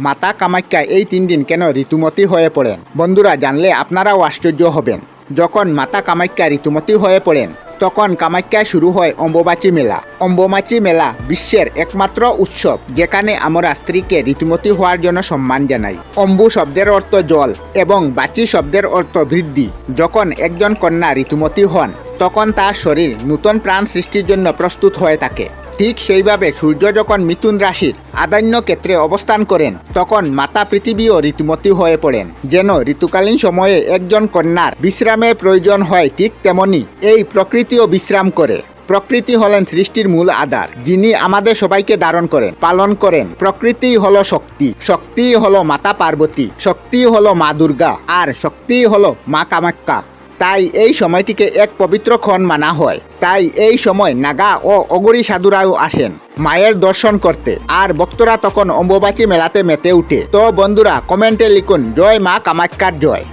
মাতা কামাখ্যা এই তিন দিন কেন ঋতুমতী হয়ে পড়েন? বন্ধুরা, জানলে আপনারাও আশ্চর্য হবেন। যখন মাতা কামাখ্যা ঋতুমতী হয়ে পড়েন, তখন কামাখ্যায় শুরু হয় অম্বুবাচী মেলা। অম্বুবাচী মেলা বিশ্বের একমাত্র উৎসব, যেখানে আমরা স্ত্রীকে ঋতুমতী হওয়ার জন্য সম্মান জানাই। অম্বু শব্দের অর্থ জল এবং বাচি শব্দের অর্থ বৃদ্ধি। যখন একজন কন্যা ঋতুমতী হন, তখন তার শরীর নূতন প্রাণ সৃষ্টির জন্য প্রস্তুত হয়ে থাকে। ঠিক সেইভাবে সূর্য যখন মিথুন রাশির আদান্য ক্ষেত্রে অবস্থান করেন, তখন মাতা পৃথিবীও ঋতুমতী হয়ে পড়েন। যেন ঋতুকালীন সময়ে একজন কন্যার বিশ্রামের প্রয়োজন হয় ঠিক তেমনি এই প্রকৃতিও বিশ্রাম করে। প্রকৃতি হলেন সৃষ্টির মূল আধার, যিনি আমাদের সবাইকে ধারণ করেন, পালন করেন। প্রকৃতি হলো শক্তি শক্তি হলো মাতা পার্বতী শক্তি হলো মা দুর্গা, আর শক্তি হলো মা কামাখ্যা তাই এই সময়টিকে এক পবিত্র ক্ষণ মানা হয়। তাই এই সময় নাগা ও অগরি সাধুরাও আসেন, মায়ের দর্শন করতে। আর ভক্তরা তখন অম্বুবাচী মেলাতে মেতে উঠে। তো বন্ধুরা, কমেন্টে লিখুন, জয় মা কামাখ্যার জয়।